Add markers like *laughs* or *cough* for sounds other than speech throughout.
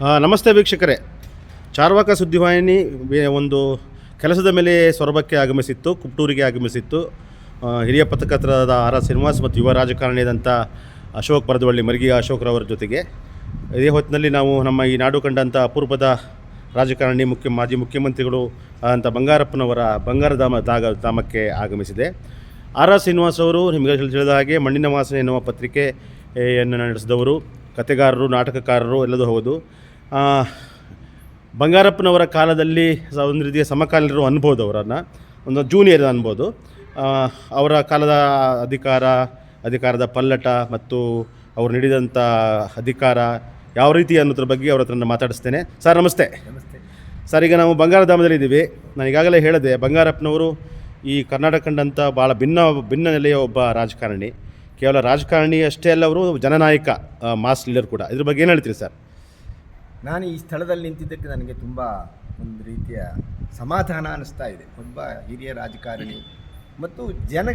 ನಮಸ್ತೆ ವೀಕ್ಷಕರೇ. ಚಾರ್ವಾಕ ಸುದ್ದಿವಾಹಿನಿ ಒಂದು ಕೆಲಸದ ಮೇಲೆ ಸೊರಬಕ್ಕೆ ಆಗಮಿಸಿತ್ತು, ಕುಪ್ಟೂರಿಗೆ ಆಗಮಿಸಿತ್ತು. ಹಿರಿಯ ಪತ್ರಕರ್ತರಾದ ಆರ್ ಆರ್ ಶ್ರೀನಿವಾಸ್ ಮತ್ತು ಯುವ ರಾಜಕಾರಣಿಯಾದಂಥ ಅಶೋಕ್ ಪರದವಳ್ಳಿ ಮರ್ಗಿ ಅಶೋಕ್ರವರ ಜೊತೆಗೆ. ಇದೇ ಹೊತ್ತಿನಲ್ಲಿ ನಾವು ನಮ್ಮ ಈ ನಾಡು ಕಂಡಂಥ ಅಪೂರ್ವದ ರಾಜಕಾರಣಿ ಮುಖ್ಯ ಮಾಜಿ ಮುಖ್ಯಮಂತ್ರಿಗಳು ಅಂತ ಬಂಗಾರಪ್ಪನವರ ಬಂಗಾರಧಾಮ ದಾಗ ಧಾಮಕ್ಕೆ ಆಗಮಿಸಿದೆ. ಆರ್ ಆರ್ ಶ್ರೀನಿವಾಸ್ ಅವರು ನಿಮಗೆ ತಿಳಿದ ಹಾಗೆ ಮಣ್ಣಿನ ವಾಸನೆ ಎನ್ನುವ ಪತ್ರಿಕೆಯನ್ನು ನಡೆಸಿದವರು. ಕತೆಗಾರರು, ನಾಟಕಕಾರರು ಎಲ್ಲದೂ ಹೌದು. ಬಂಗಾರಪ್ಪನವರ ಕಾಲದಲ್ಲಿ ಒಂದು ರೀತಿಯ ಸಮಕಾಲೀನರು ಅನ್ಬೋದು ಅವರನ್ನು. ಒಂದು ಜೂನಿಯರ್ ಅನ್ಬೋದು. ಅವರ ಕಾಲದ ಅಧಿಕಾರ ಅಧಿಕಾರದ ಪಲ್ಲಟ ಮತ್ತು ಅವರು ನೀಡಿದಂಥ ಅಧಿಕಾರ ಯಾವ ರೀತಿ ಅನ್ನೋದ್ರ ಬಗ್ಗೆ ಅವ್ರ ಹತ್ರ ಮಾತಾಡಿಸ್ತೇನೆ. ಸರ್ ನಮಸ್ತೆ. ನಮಸ್ತೆ. ಸರ್ ಈಗ ನಾವು ಬಂಗಾರಧಾಮದಲ್ಲಿ ಇದ್ದೀವಿ ನಾನು ಈಗಾಗಲೇ ಹೇಳಿದೆ ಬಂಗಾರಪ್ಪನವರು ಈ ಕರ್ನಾಟಕ ಕಂಡಂಥ ಭಾಳ ಭಿನ್ನ ಭಿನ್ನ ನೆಲೆಯ ಒಬ್ಬ ರಾಜಕಾರಣಿ. ಕೇವಲ ರಾಜಕಾರಣಿ ಅಷ್ಟೇ ಅಲ್ಲ ಅವರು ಜನನಾಯಕ ಮಾಸ್ ಲೀಡರ್ ಕೂಡ. ಇದ್ರ ಬಗ್ಗೆ ಏನು ಹೇಳ್ತೀರಿ ಸರ್? ನಾನು ಈ ಸ್ಥಳದಲ್ಲಿ ನಿಂತಿದ್ದಕ್ಕೆ ನನಗೆ ತುಂಬ ಒಂದು ರೀತಿಯ ಸಮಾಧಾನ ಅನ್ನಿಸ್ತಾ ಇದೆ. ಒಬ್ಬ ಹಿರಿಯ ರಾಜಕಾರಣಿ ಮತ್ತು ಜನ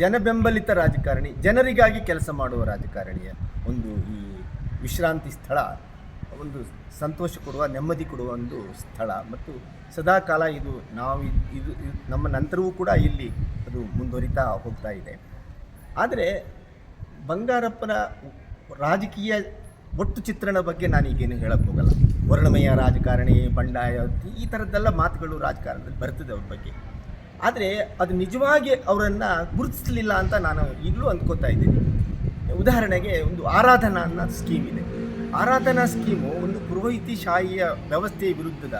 ಜನ ಬೆಂಬಲಿತ ರಾಜಕಾರಣಿ, ಜನರಿಗಾಗಿ ಕೆಲಸ ಮಾಡುವ ರಾಜಕಾರಣಿಯ ಒಂದು ಈ ವಿಶ್ರಾಂತಿ ಸ್ಥಳ, ಒಂದು ಸಂತೋಷ ಕೊಡುವ, ನೆಮ್ಮದಿ ಕೊಡುವ ಒಂದು ಸ್ಥಳ. ಮತ್ತು ಸದಾಕಾಲ ಇದು ನಾವು ಇದು ನಮ್ಮ ನಂತರವೂ ಕೂಡ ಇಲ್ಲಿ ಅದು ಮುಂದುವರಿತಾ ಹೋಗ್ತಾ ಇದೆ. ಆದರೆ ಬಂಗಾರಪ್ಪನ ರಾಜಕೀಯ ಒಟ್ಟು ಚಿತ್ರಣ ಬಗ್ಗೆ ನಾನು ಈಗೇನು ಹೇಳಕ್ಕೆ ಹೋಗಲ್ಲ. ವರ್ಣಮಯ ರಾಜಕಾರಣಿ, ಬಂಡಾಯ, ಈ ಥರದ್ದೆಲ್ಲ ಮಾತುಗಳು ರಾಜಕಾರಣದಲ್ಲಿ ಬರ್ತದೆ ಅವ್ರ ಬಗ್ಗೆ. ಆದರೆ ಅದು ನಿಜವಾಗಿ ಅವರನ್ನು ಗುರುತಿಸಲಿಲ್ಲ ಅಂತ ನಾನು ಈಗಲೂ ಅಂದ್ಕೋತಾ ಇದ್ದೀನಿ. ಉದಾಹರಣೆಗೆ ಒಂದು ಆರಾಧನಾ ಅನ್ನೋ ಸ್ಕೀಮ್ ಇದೆ. ಆರಾಧನಾ ಸ್ಕೀಮು ಒಂದು ಪುರೋಹಿತಿಶಾಹಿಯ ವ್ಯವಸ್ಥೆಯ ವಿರುದ್ಧದ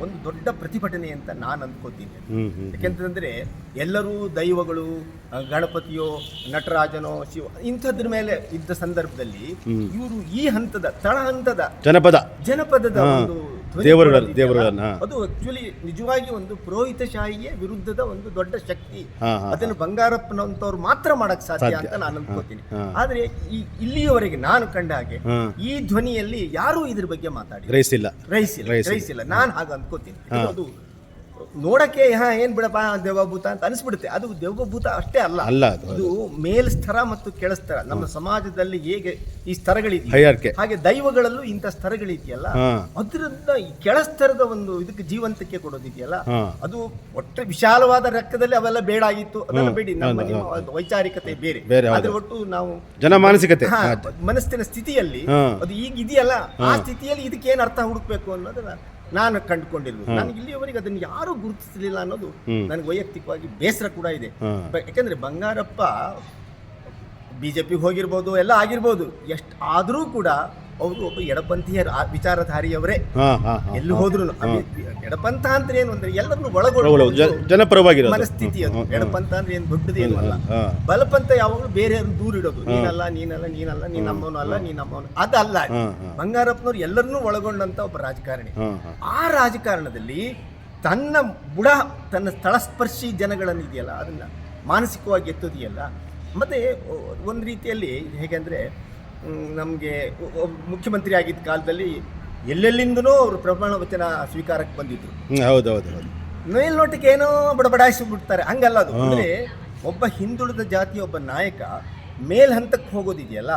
ಒಂದು ದೊಡ್ಡ ಪ್ರತಿಭಟನೆ ಅಂತ ನಾನು ಅಂದ್ಕೋತೀನಿ. ಯಾಕೆಂತಂದರೆ ಎಲ್ಲರೂ ದೈವಗಳು ಗಣಪತಿಯೋ ನಟರಾಜನೋ ಶಿವ ಇಂಥದ್ರ ಮೇಲೆ ಇದ್ದ ಸಂದರ್ಭದಲ್ಲಿ. ಇವರು ಈ ಹಂತದ ತಳ ಹಂತದ ಜನಪದ. ಜನಪದದ ಒಂದು ದೇವರುಗಳ- ದೇವರುಗಳನ್ನ, ಅದು ಆಕ್ಚುಲಿ ನಿಜವಾಗಿ ಒಂದು ಪುರೋಹಿತಶಾಹಿಯ ವಿರುದ್ಧದ ಒಂದು ದೊಡ್ಡ ಶಕ್ತಿ. ಅದನ್ನು ಬಂಗಾರಪ್ಪನಂತವ್ರು ಮಾತ್ರ ಮಾಡಕ್ ಸಾಧ್ಯ. ಅಂತ ನಾನು ಅನ್ಕೋತೀನಿ. ಆದ್ರೆ ಈ ಇಲ್ಲಿಯವರೆಗೆ ನಾನು ಕಂಡ ಹಾಗೆ ಈ ಧ್ವನಿಯಲ್ಲಿ ಯಾರು ಇದ್ರ ಬಗ್ಗೆ ಮಾತಾಡಿ ರೈಸಿಲ್ಲ. ರೈಸಿಲ್ಲ ರೈಸಿಲ್ಲ. ನಾನು ಹಾಗೆ ಅನ್ಕೋತೀನಿ. ಅದು ನೋಡಕ್ಕೆ ಹಾ ಏನ್ ಬಿಡಪ್ಪ ದೇವಭೂತ ಅಂತ ಅನಿಸ್ಬಿಡುತ್ತೆ. ಅದು ದೇವಭೂತ ಅಷ್ಟೇ ಅಲ್ಲ. ಅಲ್ಲ ಅದು ಇದು ಮೇಲ್ಸ್ತರ ಮತ್ತು ಕೆಳಸ್ತರ ನಮ್ಮ ಸಮಾಜದಲ್ಲಿ ಹೇಗೆ ಈ ಸ್ತರಗಳಿದೆ ಹಾಗೆ ದೈವಗಳಲ್ಲೂ ಇಂಥ ಸ್ತರಗಳಿದೆಯಲ್ಲ ಅದರಿಂದ ಈ ಕೆಳಸ್ತರದ ಒಂದು ಇದಕ್ಕೆ ಜೀವಂತಕ್ಕೆ ಕೊಡೋದಿದೆಯಲ್ಲ ಅದು ಒಟ್ಟು ವಿಶಾಲವಾದ ರಕ್ತದಲ್ಲಿ ಅವೆಲ್ಲ ಬೇಡ ಆಗಿತ್ತು. ಅದನ್ನ ಬೇಡಿ ನಮ್ಮ ವೈಚಾರಿಕತೆ ಬೇರೆ. ಬೇರೆ, ಹೌದು. ಒಟ್ಟು ನಾವು ಜನ ಮಾನಸಿಕತೆ. ಮನಸ್ಸಿನ ಸ್ಥಿತಿಯಲ್ಲಿ ಅದು ಈಗ ಇದೆಯಲ್ಲ ಆ ಸ್ಥಿತಿಯಲ್ಲಿ ಇದಕ್ಕೆ ಏನು ಅರ್ಥ ಹುಡುಕ್ಬೇಕು ಅನ್ನೋದನ್ನ ನಾನು ಕಂಡುಕೊಂಡಿರುವುದು. ನಾನು ಇಲ್ಲಿಯವರೆಗೆ ಅದನ್ನು ಯಾರು ಗುರುತಿಸಲಿಲ್ಲ ಅನ್ನೋದು. ನನಗೆ ವೈಯಕ್ತಿಕವಾಗಿ ಬೇಸರ ಕೂಡ ಇದೆ. ಯಾಕಂದ್ರೆ ಬಂಗಾರಪ್ಪ ಬಿಜೆಪಿಗೆ ಹೋಗಿರ್ಬೋದು ಎಲ್ಲ ಆಗಿರ್ಬೋದು ಎಷ್ಟು ಆದರೂ ಕೂಡ ಅವರು ಒಬ್ಬ ಎಡಪಂಥೀಯ ವಿಚಾರಧಾರಿಯವರೇ. ಎಲ್ಲಿ ಹೋದ್ರು ಎಡಪಂಥ ಅಂದ್ರೆ ಏನು ಅಂದ್ರೆ ಎಲ್ಲರನ್ನು ಒಳಗೊಳ್ಳು, ಒಳಗೊಳ್ಳುವ ಜ- ಮನಸ್ಥಿತಿ ಅದು. ಎಡಪಂಥ ಅಂದ್ರೆ ಏನು ದೊಡ್ಡದೇನು ಅಲ್ಲ. ಬಲಪಂತ ಬಲಪಂಥ ಯಾವಾಗಲೂ ಬೇರೆ ದೂರ ಇಡೋದು. ನೀನಲ್ಲ ನೀನಲ್ಲ ನೀನಲ್ಲ ನೀನ್ ನಮ್ಮವನು ಅಲ್ಲ ನೀನ್ ನಮ್ಮವನು. ಅದಲ್ಲ. ಬಂಗಾರಪ್ಪನವ್ರು ಎಲ್ಲರನ್ನೂ ಒಳಗೊಂಡಂತ ಒಬ್ಬ ರಾಜಕಾರಣಿ. ಆ ರಾಜಕಾರಣದಲ್ಲಿ ತನ್ನ ಬುಡ ತನ್ನ ಸ್ಥಳಸ್ಪರ್ಶಿ ಜನಗಳನ್ನು ಇದೆಯಲ್ಲ ಅದನ್ನ ಮಾನಸಿಕವಾಗಿ ಎತ್ತೋದಿಯಲ್ಲ. ಮತ್ತೆ ಒಂದು ರೀತಿಯಲ್ಲಿ ಹೇಗೆಂದ್ರೆ ನಮಗೆ ಮುಖ್ಯಮಂತ್ರಿ ಆಗಿದ್ದ ಕಾಲದಲ್ಲಿ ಎಲ್ಲೆಲ್ಲಿಂದನೂ ಅವರು ಪ್ರಮಾಣ ವಚನ ಸ್ವೀಕಾರಕ್ಕೆ ಬಂದಿದ್ರು. ಹೌದೌದು ಹೌದು ಹೌದು ಹೌದು. ಮೇಲ್ನೋಟಕ್ಕೆ ಏನೋ ಬಡಬಡಾಯಿಸಿ ಬಿಡ್ತಾರೆ ಹಂಗಲ್ಲ ಅದು. ಅಂದರೆ ಒಬ್ಬ ಹಿಂದುಳಿದ ಜಾತಿಯ ಒಬ್ಬ ನಾಯಕ ಮೇಲ್ ಹಂತಕ್ಕೆ ಹೋಗೋದಿದೆಯಲ್ಲ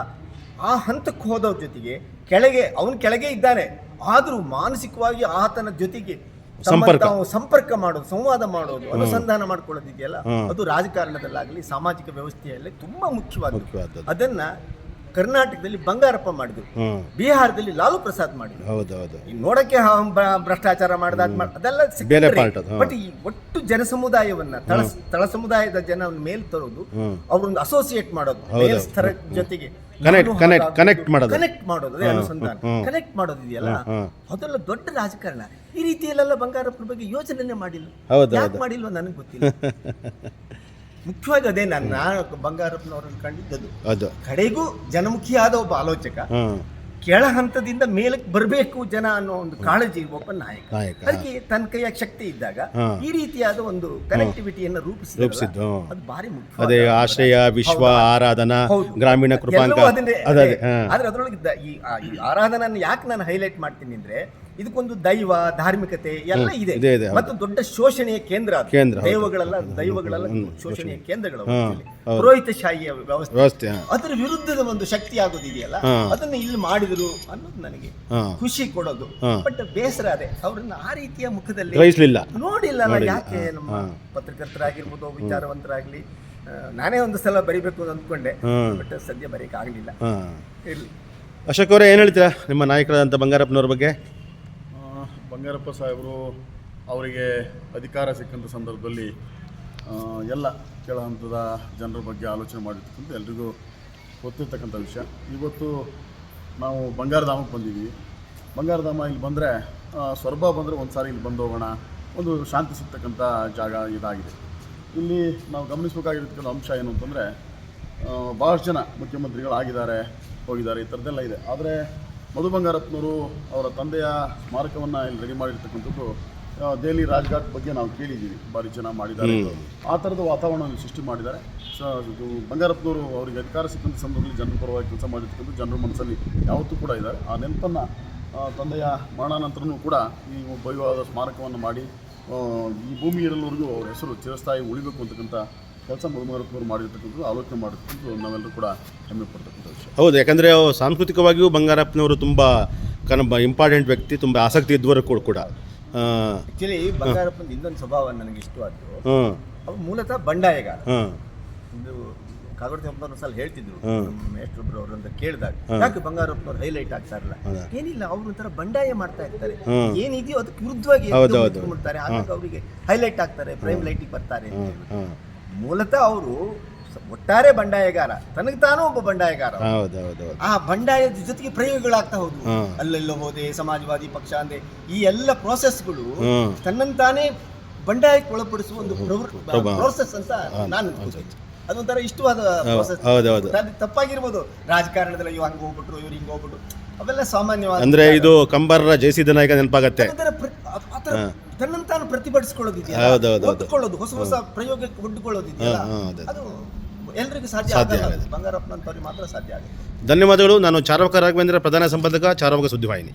ಆ ಹಂತಕ್ಕೆ ಹೋದವ್ರ ಜೊತೆಗೆ ಕೆಳಗೆ ಅವನ ಕೆಳಗೆ ಇದ್ದಾನೆ. ಆದರೂ ಮಾನಸಿಕವಾಗಿ ಆತನ ಜೊತೆಗೆ ಸಂಪರ್ಕ. ಸಂಪರ್ಕ ಮಾಡೋದು ಸಂವಾದ ಮಾಡೋದು ಅನುಸಂಧಾನ ಮಾಡ್ಕೊಳ್ಳೋದಿದೆಯಲ್ಲ. ಅದು ರಾಜಕಾರಣದಲ್ಲಾಗಲಿ ಸಾಮಾಜಿಕ ವ್ಯವಸ್ಥೆಯಲ್ಲಿ ತುಂಬಾ ಮುಖ್ಯವಾದದ್ದು. ಅದನ್ನ ಕರ್ನಾಟಕದಲ್ಲಿ ಬಂಗಾರಪ್ಪ ಮಾಡಿದ್ರು. ಬಿಹಾರದಲ್ಲಿ ಲಾಲು ಪ್ರಸಾದ್ ಮಾಡಿದ್ರು. ಹೌದೌದು ಹೌದು. ನೋಡಕ್ಕೆ ಭ್ರಷ್ಟಾಚಾರ ಮಾಡಿದ ಅದ್ ಮಾಡ್- ಅದೆಲ್ಲ. ಬಟ್ ಈ ಒಟ್ಟು ಜನ ಸಮುದಾಯವನ್ನ ತಳ ತಳ ಸಮುದಾಯದ ಜನ ಮೇಲ್ ತರೋದು ಅವ್ರನ್ನ ಅಸೋಸಿಯೇಟ್ ಮಾಡೋದು ಮೇಲ್ ಜೊತೆಗೆ ಕನೆಕ್ಟ್ ಮಾಡೋದು. ಕನೆಕ್ಟ್ ಮಾಡೋದು ಅದೇ ಅನುಸಂಧಾನ. ಕನೆಕ್ಟ್ ಮಾಡೋದು ಇದೆಯಲ್ಲ. ಅದೆಲ್ಲ ದೊಡ್ಡ ರಾಜಕಾರಣ. ಈ ರೀತಿಯಲ್ಲೆಲ್ಲ ಬಂಗಾರಪ್ಪನ ಬಗ್ಗೆ ಯೋಚನೆ ಮಾಡಿಲ್ಲ. ಹೌದು, ಯಾಕೆ ಮಾಡಿಲ್ವ ನನಗೆ ಗೊತ್ತಿಲ್ಲ. *laughs* ಮುಖ್ಯವಾಗಿ ಅದೇ ನನ್ನ ಬಂಗಾರಪ್ಪನವ್ರನ್ನ ಕಂಡಿದ್ದದು. ಅದು. ಕಡೆಗೂ ಜನಮುಖಿಯಾದ ಒಬ್ಬ ಆಲೋಚಕ. ಕೆಳ ಹಂತದಿಂದ ಮೇಲಕ್ಕೆ ಬರಬೇಕು ಜನ ಅನ್ನೋ ಒಂದು ಕಾಳಜಿ ಒಬ್ಬ ನಾಯಕ. ಅದಕ್ಕೆ ತನ್ನ ಕೈಯ ಶಕ್ತಿ ಇದ್ದಾಗ ಈ ರೀತಿಯಾದ ಒಂದು ಕನೆಕ್ಟಿವಿಟಿಯನ್ನು ರೂಪಿಸಿದ ರೂಪಿಸಿದ್ದು. ಅದು ಭಾರಿ ಮುಖ್ಯ ಅದೇ ಆಶ್ರಯ ವಿಶ್ವ ಆರಾಧನಾ ಗ್ರಾಮೀಣ ಕೃಪಾಂಗ. ಆದ್ರೆ ಅದ್ರೊಳಗೆ ಈ ಆರಾಧನಾ ಈ ಆರಾಧನನ್ನು ಯಾಕೆ ನಾನು ಹೈಲೈಟ್ ಮಾಡ್ತೀನಿ ಅಂದ್ರೆ ಇದಕ್ಕೊಂದು ದೈವ ಧಾರ್ಮಿಕತೆ ಎಲ್ಲ ಇದೆ. ಮತ್ತು ದೊಡ್ಡ ಶೋಷಣೆಯ ಕೇಂದ್ರ. ದೈವಗಳೆಲ್ಲ ದೈವಗಳೆಲ್ಲ ಶೋಷಣೆಯ ಕೇಂದ್ರಗಳು ಪುರೋಹಿತ ಶಾಹಿಯ ಹೌದು. ಪುರೋಹಿತಶಾಹಿಯ ವ್ಯವಸ್ಥೆ. ಅದರ ವಿರುದ್ಧದ ಒಂದು ಶಕ್ತಿ ಆಗೋದಿದೆಯಲ್ಲ? ಅದನ್ನ ಇಲ್ಲಿ ಮಾಡಿದ್ರು ಅನ್ನೋದು ನನಗೆ ಖುಷಿ ಕೊಡೋದು. ಬಟ್ ಬೇಸರ ಅದೇ. ಅವ್ರನ್ನ ಆ ರೀತಿಯ ಮುಖದಲ್ಲಿ ನೋಡಿಲ್ಲ ಯಾಕೆ ನಮ್ಮ. ಪತ್ರಕರ್ತರಾಗಿರ್ಬೋದು ವಿಚಾರವಂತರಾಗ್ಲಿ. ನಾನೇ ಒಂದು ಸಲ ಬರಿಬೇಕು ಅಂತ ಅಂದ್ಕೊಂಡೆ. ಬಟ್ ಸದ್ಯ ಬರೀಕ್ ಆಗ್ಲಿಲ್ಲ ಅಶೋಕ್ ಅವರೇ ಏನು ಹೇಳ್ತೀರಾ ನಿಮ್ಮ ನಾಯಕರಾದಂತ ಬಂಗಾರಪ್ಪನವ್ರ ಬಗ್ಗೆ? ಬಂಗಾರಪ್ಪ ಸಾಹೇಬರು ಅವರಿಗೆ ಅಧಿಕಾರ ಸಿಕ್ಕಂಥ ಸಂದರ್ಭದಲ್ಲಿ ಎಲ್ಲ ಕೆಳ ಹಂತದ ಜನರ ಬಗ್ಗೆ ಆಲೋಚನೆ ಮಾಡಿರ್ತಕ್ಕಂಥ ಎಲ್ರಿಗೂ ಗೊತ್ತಿರ್ತಕ್ಕಂಥ ವಿಷಯ. ಇವತ್ತು ನಾವು ಬಂಗಾರಧಾಮಕ್ಕೆ ಬಂದಿದ್ದೀವಿ. ಬಂಗಾರಧಾಮ ಇಲ್ಲಿ ಬಂದರೆ ಸ್ವರ್ಬ ಬಂದರೆ ಒಂದು ಸಾರಿ ಇಲ್ಲಿ ಬಂದು ಹೋಗೋಣ. ಒಂದು ಶಾಂತಿ ಸಿಗ್ತಕ್ಕಂಥ ಜಾಗ ಇದಾಗಿದೆ. ಇಲ್ಲಿ ನಾವು ಗಮನಿಸಬೇಕಾಗಿರ್ತಕ್ಕಂಥ ಅಂಶ ಏನು ಅಂತಂದರೆ ಭಾಳಷ್ಟು ಜನ ಮುಖ್ಯಮಂತ್ರಿಗಳು ಆಗಿದ್ದಾರೆ ಹೋಗಿದ್ದಾರೆ, ಈ ಥರದ್ದೆಲ್ಲ ಇದೆ. ಆದರೆ ಮಧು ಬಂಗಾರಪ್ಪನವರು ಅವರ ತಂದೆಯ ಸ್ಮಾರಕವನ್ನು ಇಲ್ಲಿ ರೆಡಿ ಮಾಡಿರ್ತಕ್ಕಂಥದ್ದು ದೆಹಲಿ ರಾಜ್ಘಾಟ್ ಬಗ್ಗೆ ನಾವು ಕೇಳಿದ್ದೀವಿ. ಭಾರಿ ಜನ ಮಾಡಿದ್ದಾರೆ. ಆ ಥರದ ವಾತಾವರಣವನ್ನು ಸೃಷ್ಟಿ ಮಾಡಿದ್ದಾರೆ. ಸೊ ಬಂಗಾರಪ್ಪನವರು ಅವರಿಗೆ ಅಧಿಕಾರ ಸಿಕ್ಕಂಥ ಸಂದರ್ಭದಲ್ಲಿ ಜನರ ಪರವಾಗಿ ಕೆಲಸ ಮಾಡಿರ್ತಕ್ಕಂಥ ಜನರ ಮನಸ್ಸಲ್ಲಿ ಯಾವತ್ತೂ ಕೂಡ ಇದ್ದಾರೆ. ಆ ನೆನಪನ್ನು ತಂದೆಯ ಮರಣಾನಂತರನೂ ಕೂಡ ಈ ಭವ್ಯವಾದ ಸ್ಮಾರಕವನ್ನು ಮಾಡಿ ಈ ಭೂಮಿ ಇರಲ್ವರೆಗೂ ಅವ್ರ ಹೆಸರು ಚಿರಸ್ಥಾಯಿ ಉಳಿಬೇಕು ಅಂತಕ್ಕಂಥ ಕೆಲಸ ಮಧುಮರಪ್ಪನವರು ಮಾಡಿರ್ತಕ್ಕಂಥದ್ದು ಆಲೋಚನೆ ಮಾಡಿರ್ತಕ್ಕಂಥದ್ದು ನಾವೆಲ್ಲರೂ ಕೂಡ ಹೆಮ್ಮೆ ಪಡ್ತಕ್ಕಂಥ ವಿಷಯ. ಹೌದು ಯಾಕಂದರೆ ಸಾಂಸ್ಕೃತಿಕವಾಗಿಯೂ ಬಂಗಾರಪ್ಪನವರು ತುಂಬ ಕನಬ ಇಂಪಾರ್ಟೆಂಟ್ ವ್ಯಕ್ತಿ ತುಂಬ ಆಸಕ್ತಿ ಇದ್ದವರು ಕೂಡ ಕೂಡ. ಆಕ್ಚುಲಿ ಬಂಗಾರಪ್ಪನ ಇನ್ನೊಂದು ಸ್ವಭಾವ ನನಗೆ ಇಷ್ಟವಾದ್ದು ಅವ್ರು ಮೂಲತಃ ಬಂಡಾಯಗಾರ. ಇದು ಕಾಗೋಡು ಒಂದು ಸಲ ಹೇಳ್ತಿದ್ರು ಮೇಷ್ಟ್ರೊಬ್ರು ಅವ್ರು ಅಂತ ಕೇಳಿದಾಗ. ಯಾಕೆ ಬಂಗಾರಪ್ಪನವ್ರು ಹೈಲೈಟ್ ಆಗ್ತಾ ಇರಲ್ಲ ಏನಿಲ್ಲ ಅವ್ರು ಒಂಥರ ಬಂಡಾಯ ಮಾಡ್ತಾ ಇರ್ತಾರೆ. ಏನಿದೆಯೋ ಅದಕ್ಕೆ ವಿರುದ್ಧವಾಗಿ ಮಾಡ್ತಾರೆ. ಆಗ ಅವರಿಗೆ ಹೈಲೈಟ್ ಆಗ್ತಾರೆ ಪ್ರೈಮ್ ಲೈಟಿಗೆ ಬರ್ತಾರೆ ಅಂತ ಮೂಲತಃ ಅವರು ಒಟ್ಟಾರೆ ಬಂಡಾಯಗಾರ ತನಗೆ ತಾನು ಒಬ್ಬ ಬಂಡಾಯಗಾರ ಅವ್ರು. ಹೌದು ಹೌದು ಹೌದು ಆ ಬಂಡಾಯದ ಜೊತೆಗೆ ಪ್ರಯೋಗಗಳಾಗ್ತಾ ಹೋದ್ವು ಅಲ್ಲೆಲ್ಲೋ ಹೋದೆ ಸಮಾಜವಾದಿ ಪಕ್ಷ ಅಂದ್ರೆ ಈ ಎಲ್ಲ ಪ್ರೋಸೆಸ್ಗಳು. ತನ್ನಂತಾನೇ ಬಂಡಾಯಕ್ಕೆ ಒಳಪಡಿಸುವ ಒಂದು ಪ್ರೊಸೆಸ್ ಪ್ರೋಸೆಸ್ ಅಂತ ನಾನು. ಅದೊಂಥರ ಇಷ್ಟವಾದ ಹೌದು. ತಪ್ಪಾಗಿರ್ಬೋದು. ರಾಜಕಾರಣದಲ್ಲಿ ಇವ್ ಹಂಗ ಹೋಗ್ಬಿಟ್ರು ಇವ್ರು ಹಿಂಗ ಹೋಗ್ಬಿಟ್ರು. ಅವೆಲ್ಲ ಸಾಮಾನ್ಯವಾದ ಅಂದ್ರೆ ಇದು ಕಂಬಾರರ ಜಯಸಿದ್ಧ ನಾಯಕ ನೆನಪಾಗತ್ತೆ. ಅದರ ಪ್ರ- ಆ- ಆ ಥರ ಹೌದು, ಹೌದು, ಹೌದು. ಒಡ್ಕೊಳ್ಳೋದು ಹೊಸ ಹೊಸ ಪ್ರಯೋಗಕ್ಕೆ ಹಾ, ಅದು. ಎಲ್ರಿಗೂ ಸಾಧ್ಯ ಆಗಲ್ಲ. ಬಂಗಾರಪ್ಪನಂತವ್ರಿಗೆ ಮಾತ್ರ ಸಾಧ್ಯ ಆಗುತ್ತೆ ಧನ್ಯವಾದಗಳು. ನಾನು ಚಾರವಕ ರಾಘವೇಂದ್ರ ಪ್ರಧಾನ ಸಂಪಾದಕ ಚಾರ್ವಕ ಸುದ್ದಿವಾಹಿನಿ.